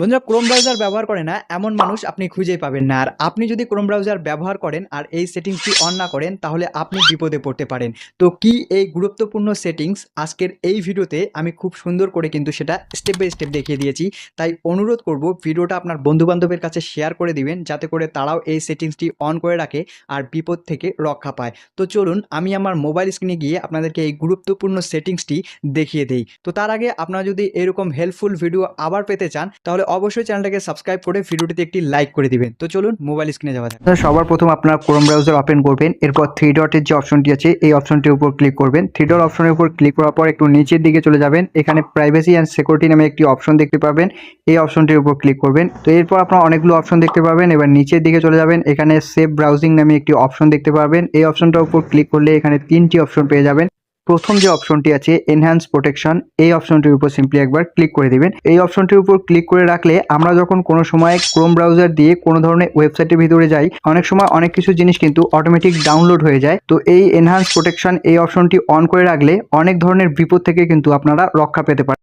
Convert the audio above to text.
বন্ধুরা Chrome browser ব্যবহার করে না, এমন মানুষ আপনি খুঁজেই পাবেন না। আর আপনি যদি ক্রোম ব্রাউজার ব্যবহার করেন আর এই সেটিংসটি অন না করেন, তাহলে আপনি বিপদে পড়তে পারেন। তো কি এই গুরুত্বপূর্ণ সেটিংস আজকের এই ভিডিওতে আমি খুব সুন্দর করে কিন্তু সেটা স্টেপ বাই স্টেপ দেখিয়ে দিয়েছি। তাই অনুরোধ করব, ভিডিওটা আপনার বন্ধুবান্ধবের কাছে শেয়ার করে দিবেন, যাতে করে তারাও এই সেটিংসটি অন করে রাখে আর বিপদ থেকে রক্ষা পায়। তো চলুন, আমি আমার মোবাইল স্ক্রিনে গিয়ে আপনাদেরকে এই গুরুত্বপূর্ণ সেটিংসটি দেখিয়ে দেই। তো তার আগে আপনারা যদি এরকম হেল্পফুল ভিডিও আবার পেতে চান, তাহলে অবশ্যই চ্যানেলটাকে সাবস্ক্রাইব করে ভিডিওটিতে একটি লাইক করে দিবেন। তো চলুন মোবাইল স্ক্রিনে যাওয়া যাক। সবার প্রথম আপনারা ক্রোম ব্রাউজার ওপেন করবেন, এরপর থ্রি ডটের যে অপশনটি আছে, এই অপশনটির উপর ক্লিক করবেন। থ্রি ডট অপশনের উপর ক্লিক করার পর একটু নিচের দিকে চলে যাবেন, এখানে প্রাইভেসি অ্যান্ড সিকিউরিটি নামে একটি অপশন দেখতে পাবেন, এই অপশনটির উপর ক্লিক করবেন। তো এরপর আপনারা অনেকগুলো অপশন দেখতে পাবেন, এবার নিচের দিকে চলে যাবেন, এখানে সেভ ব্রাউজিং নামে একটি অপশন দেখতে পাবেন। এই অপশনটার উপর ক্লিক করলে এখানে তিনটি অপশন পেয়ে যাবেন। প্রথম যে অপশনটি আছে এনহ্যান্স প্রোটেকশন এই অপশনটির উপর সিম্পলি একবার ক্লিক করে দিবেন। এই অপশনটির উপর ক্লিক করে রাখলে আমরা যখন কোনো সময় ক্রোম ব্রাউজার দিয়ে কোনো ধরনের ওয়েবসাইটের ভিতরে যাই, অনেক সময় অনেক কিছু জিনিস কিন্তু অটোমেটিক ডাউনলোড হয়ে যায়। তো এই এনহ্যান্স প্রোটেকশন এই অপশনটি অন করে রাখলে অনেক ধরনের বিপদ থেকে কিন্তু আপনারা রক্ষা পেতে পারেন।